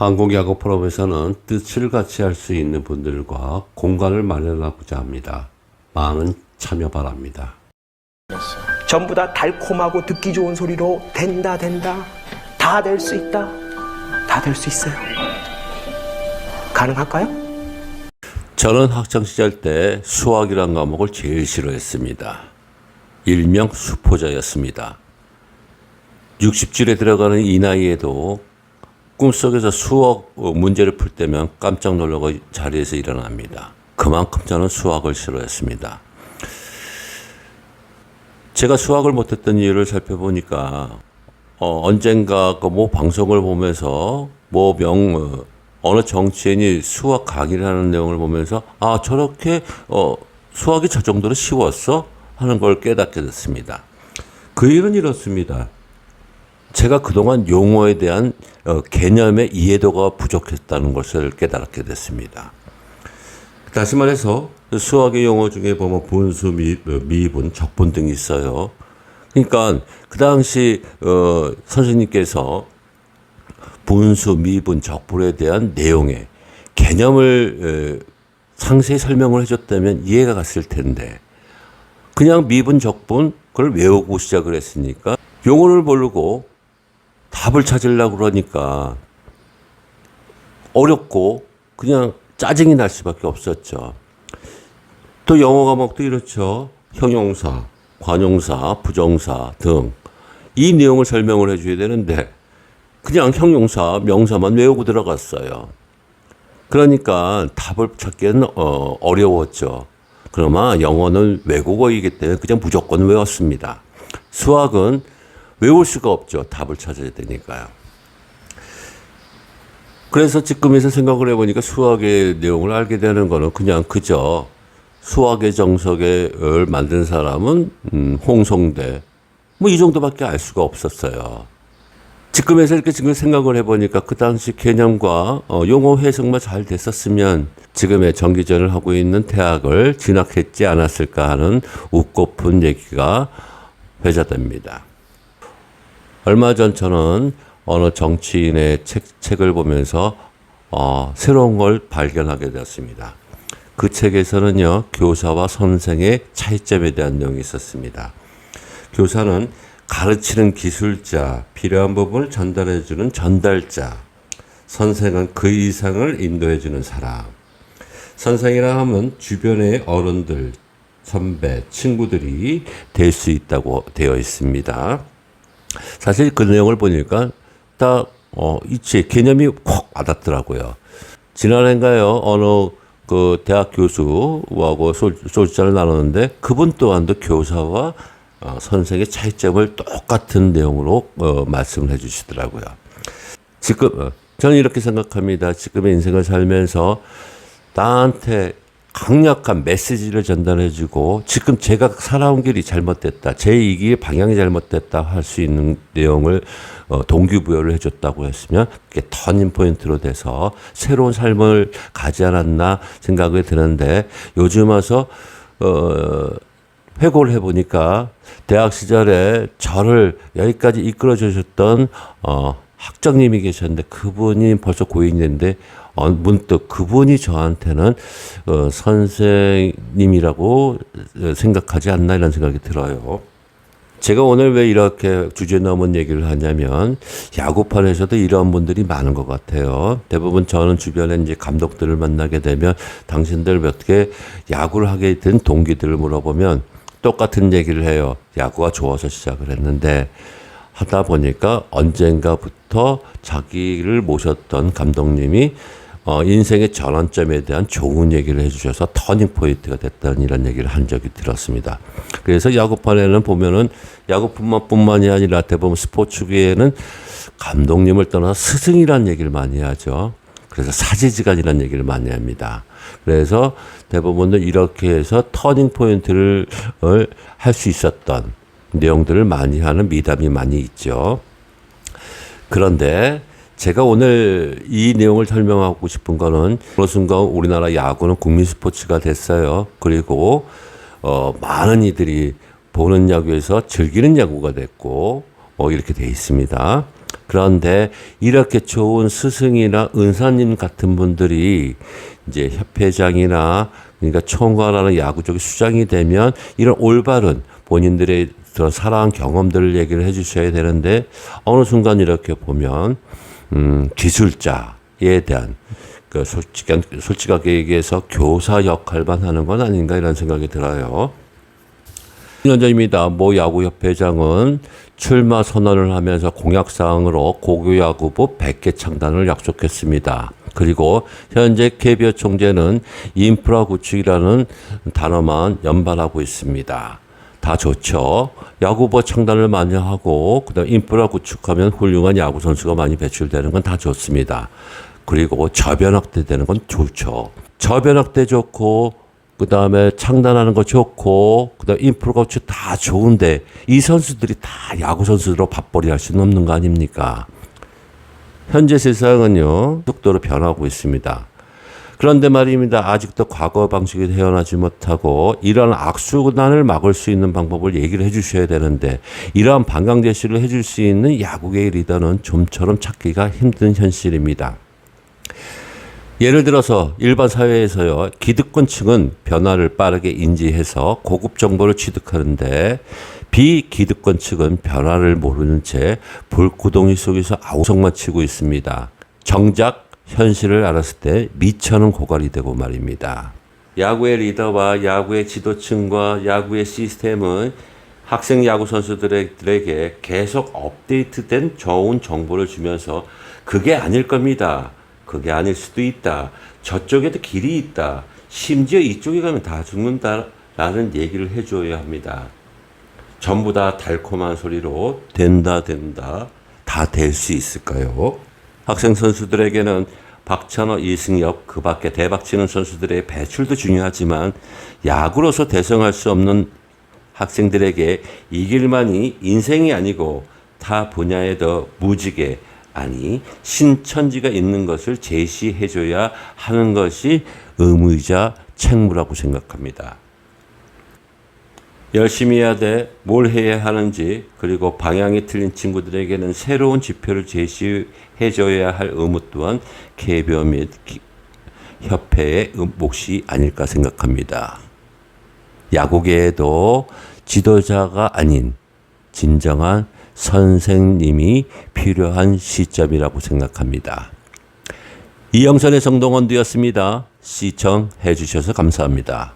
한국야구 프로에서는 뜻을 같이 할 수 있는 분들과 공간을 마련하고자 합니다. 많은 참여 바랍니다. 전부 다 달콤하고 듣기 좋은 소리로 된다 된다 다 될 수 있다 다 될 수 있어요 가능할까요? 저는 학창 시절 때 수학이란 과목을 제일 싫어했습니다. 일명 수포자였습니다. 60줄에 들어가는 이 나이에도 꿈속에서 수학 어, 문제를 풀 때면 깜짝 놀라고 자리에서 일어납니다. 그만큼 저는 수학을 싫어했습니다. 제가 수학을 못했던 이유를 살펴보니까 어, 언젠가 그 뭐 방송을 보면서 뭐명 어, 어느 정치인이 수학 강의를 하는 내용을 보면서 아 저렇게 어, 수학이 저 정도로 쉬웠어 하는 걸 깨닫게 됐습니다. 그 일은 이렇습니다. 제가 그동안 용어에 대한 어, 개념의 이해도가 부족했다는 것을 깨달게 됐습니다. 다시 말해서 수학의 용어 중에 보면 분수, 미, 어, 미분, 적분 등이 있어요. 그러니까 그 당시 어, 선생님께서 분수, 미분, 적분에 대한 내용의 개념을 에, 상세히 설명을 해줬다면 이해가 갔을 텐데 그냥 미분, 적분 그걸 외우고 시작을 했으니까 용어를 모르고 답을 찾으려고 그러니까 어렵고 그냥 짜증이 날 수밖에 없었죠. 또 영어 과목도 이렇죠. 형용사, 관용사, 부정사 등 이 내용을 설명을 해줘야 되는데 그냥 형용사, 명사만 외우고 들어갔어요. 그러니까 답을 찾기는 어, 어려웠죠. 그러나 영어는 외국어이기 때문에 그냥 무조건 외웠습니다. 수학은 외울 수가 없죠. 답을 찾아야 되니까요. 그래서 지금에서 생각을 해보니까 수학의 내용을 알게 되는 거는 그냥 그저 수학의 정석을 만든 사람은 음, 홍성대 뭐 이 정도밖에 알 수가 없었어요. 지금에서 이렇게 지금 생각을 해보니까 그 당시 개념과 어, 용어 해석만 잘 됐었으면 지금의 정기전을 하고 있는 대학을 진학했지 않았을까 하는 웃고픈 얘기가 회자됩니다. 얼마 전 저는 어느 정치인의 책, 책을 보면서 어, 새로운 걸 발견하게 되었습니다. 그 책에서는요, 교사와 선생의 차이점에 대한 내용이 있었습니다. 교사는 가르치는 기술자, 필요한 부분을 전달해주는 전달자, 선생은 그 이상을 인도해주는 사람. 선생이라 하면 주변의 어른들, 선배, 친구들이 될 수 있다고 되어 있습니다. 사실 그 내용을 보니까 딱, 어, 이치, 개념이 콕 와닿더라고요. 지난해인가요? 어느 그 대학 교수하고 소- 소주잔을 나눴는데 그분 또한도 교사와 어, 선생의 차이점을 똑같은 내용으로 어, 말씀을 해 주시더라고요. 지금, 어, 저는 이렇게 생각합니다. 지금의 인생을 살면서 나한테 강력한 메시지를 전달해주고 지금 제가 살아온 길이 잘못됐다, 제 이기의 방향이 잘못됐다 할 수 있는 내용을 어, 동기부여를 해줬다고 했으면 그게 터닝 포인트로 돼서 새로운 삶을 가지 않았나 생각이 드는데 요즘 와서 어, 회고를 해보니까 대학 시절에 저를 여기까지 이끌어 주셨던 어, 학장님이 계셨는데 그분이 벌써 고인인데 어, 문득 그분이 저한테는 어, 선생님이라고 생각하지 않나 이런 생각이 들어요. 제가 오늘 왜 이렇게 주제 넘은 얘기를 하냐면 야구판에서도 이런 분들이 많은 것 같아요. 대부분 저는 주변에 이제 감독들을 만나게 되면 당신들 어떻게 야구를 하게 된 동기들을 물어보면 똑같은 얘기를 해요. 야구가 좋아서 시작을 했는데 하다 보니까 언젠가부터 자기를 모셨던 감독님이 어, 인생의 전환점에 대한 좋은 얘기를 해주셔서 터닝 포인트가 됐다는 이런 얘기를 한 적이 들었습니다. 그래서 야구판에는 보면은 야구뿐만 뿐만이 아니라 대부분 스포츠계에는 감독님을 떠나 스승이라는 얘기를 많이 하죠. 그래서 사제지간이라는 얘기를 많이 합니다. 그래서 대부분은 이렇게 해서 터닝 포인트를 할 수 있었던 내용들을 많이 하는 미담이 많이 있죠. 그런데 제가 오늘 이 내용을 설명하고 싶은 거는 어느 순간 우리나라 야구는 국민 스포츠가 됐어요. 그리고 어, 많은 이들이 보는 야구에서 즐기는 야구가 됐고 어, 이렇게 돼 있습니다. 그런데 이렇게 좋은 스승이나 은사님 같은 분들이 이제 협회장이나 그러니까 총괄하는 야구적인 수장이 되면 이런 올바른 본인들의 그런 살아온 경험들을 얘기를 해주셔야 되는데 어느 순간 이렇게 보면 음, 기술자에 대한 그 솔직한 솔직하게 얘기해서 교사 역할만 하는 건 아닌가 이런 생각이 들어요. 2년 전입니다. 모 야구협회장은 출마 선언을 하면서 공약사항으로 고교야구부 100개 창단을 약속했습니다. 그리고 현재 KBO 총재는 인프라 구축이라는 단어만 연발하고 있습니다. 다 좋죠. 야구부 창단을 많이 하고 그다음 인프라 구축하면 훌륭한 야구 선수가 많이 배출되는 건 다 좋습니다. 그리고 저변 확대되는 건 좋죠. 저변 확대 좋고 그 다음에 창단하는 거 좋고 그 다음에 인프라 구축 다 좋은데 이 선수들이 다 야구 선수로 밥벌이 할 수는 없는 거 아닙니까? 현재 세상은요 속도로 변하고 있습니다. 그런데 말입니다. 아직도 과거 방식이 태어나지 못하고 이러한 악순환을 막을 수 있는 방법을 얘기를 해주셔야 되는데 이러한 방향 제시를 해줄 수 있는 야구계의 리더는 좀처럼 찾기가 힘든 현실입니다. 예를 들어서 일반 사회에서요 기득권층은 변화를 빠르게 인지해서 고급 정보를 취득하는데 비기득권 측은 변화를 모르는 채 불구덩이 속에서 아우성만 치고 있습니다. 정작 현실을 알았을 때 미천은 고갈이 되고 말입니다. 야구의 리더와 야구의 지도층과 야구의 시스템은 학생 야구 선수들에게 계속 업데이트된 좋은 정보를 주면서 그게 아닐 겁니다. 그게 아닐 수도 있다. 저쪽에도 길이 있다. 심지어 이쪽에 가면 다 죽는다 라는 얘기를 해줘야 합니다. 전부 다 달콤한 소리로 된다 된다 다 될 수 있을까요? 학생 선수들에게는 박찬호, 이승엽 그 밖에 대박치는 선수들의 배출도 중요하지만 야구로서 대성할 수 없는 학생들에게 이 길만이 인생이 아니고 타 분야에도 무지개 아니 신천지가 있는 것을 제시해줘야 하는 것이 의무이자 책무라고 생각합니다. 열심히 해야 돼, 뭘 해야 하는지, 그리고 방향이 틀린 친구들에게는 새로운 지표를 제시해줘야 할 의무 또한 KBO 및 기- 협회의 음- 몫이 아닐까 생각합니다. 야구계에도 지도자가 아닌 진정한 선생님이 필요한 시점이라고 생각합니다. 이영선의 성동원 되었습니다. 시청해 주셔서 감사합니다.